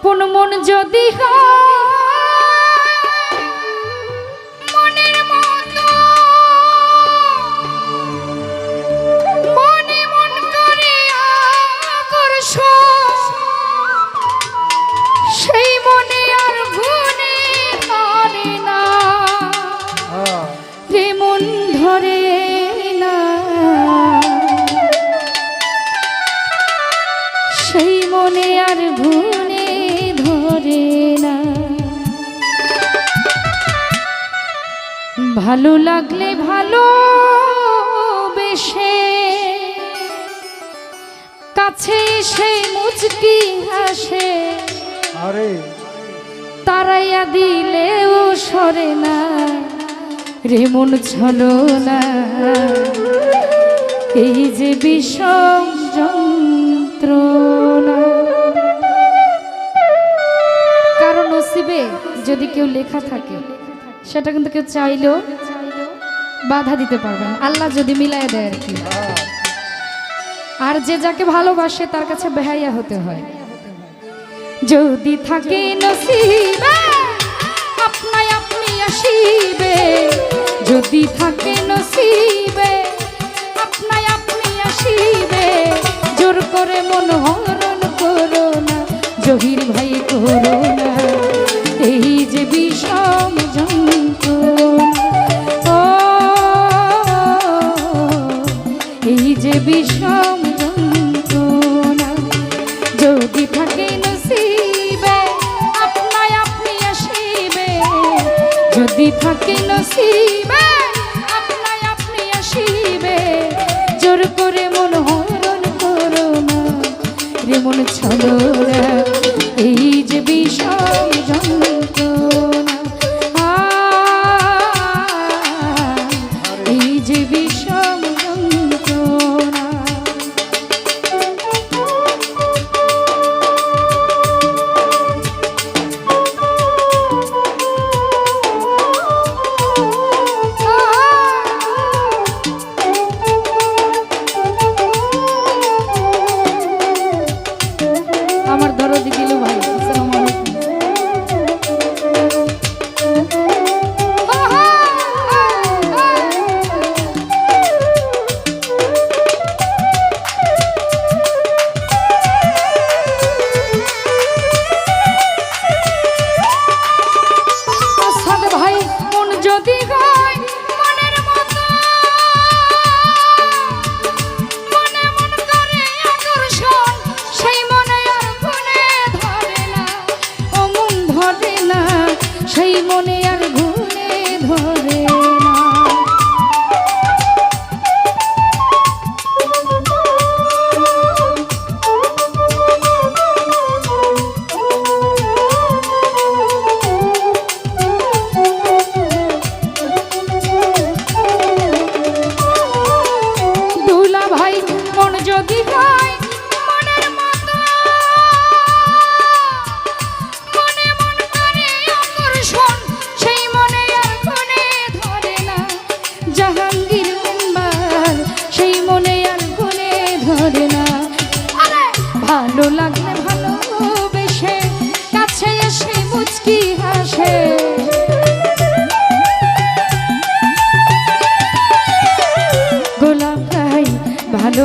আপন মন যদি মনের ভালো লাগলে ভালো বেশে। কাছে সেই মুচকি হাসে। আরে। তারাইয়া দিলেও সরে না। রেমন ছলো না। এই যে বিষম যন্ত্রণা। কারণ নসিবে যদি কেউ লেখা থাকে সেটা কিন্তু কেউ চাইলেও বাধা দিতে পারবে না। আল্লাহ যদি মিলাই দেয় আর কি। আর যে যাকে ভালোবাসে, তার কাছে বেহাইয়া হতে হয়। যদি থাকে নসিবে আপনি আসিবে। যদি থাকে নসিবে আপনাই আপনি আসিবে। জোর করে মন হরণ করো না, জহির ভাই করো বিষম যন্ত্রণা ও, এই যে বিষম যন্ত্রণা, যদি থাকে নসিবে আপনাই আপনি আসিবে। যদি থাকে নসিবে আপনাই আপনি আসিবে। জোর করে মন হরণ করো না রে মন ছলো এই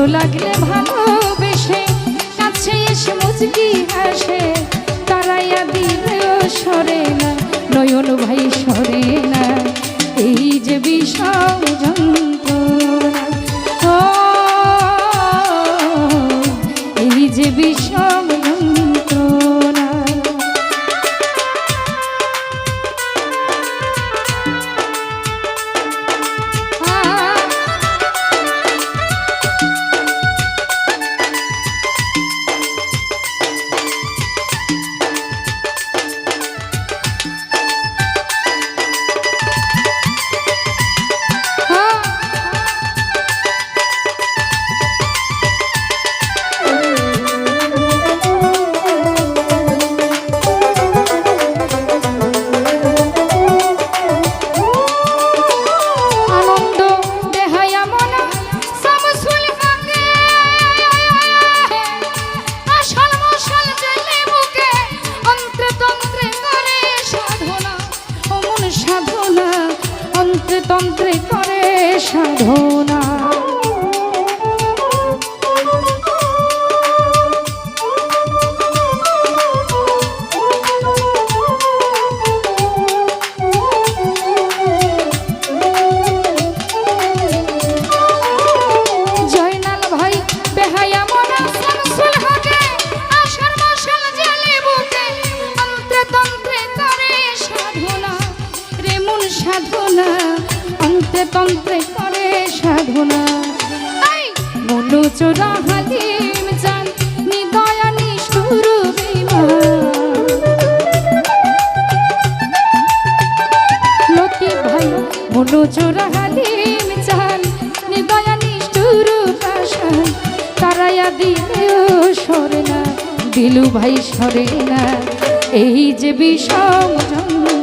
লাগলে ভালোবেসে কাছে এসে মুচকি হাসে তারাইয়া দিলেও সরে না নয়ন ভাই সরে। করে সাধনা। তন্ত্রে করে সাধনা। মনু চোরা হালিম জান নিদয়া নিষ্ঠুর লতি ভাই মনো চোরা হালিম চাল নিদয়া নিষ্ঠুর পাশান তারায়া দিলেও সরে না দিলু ভাই সরে না। এই যে বিষম যন্ত্রণা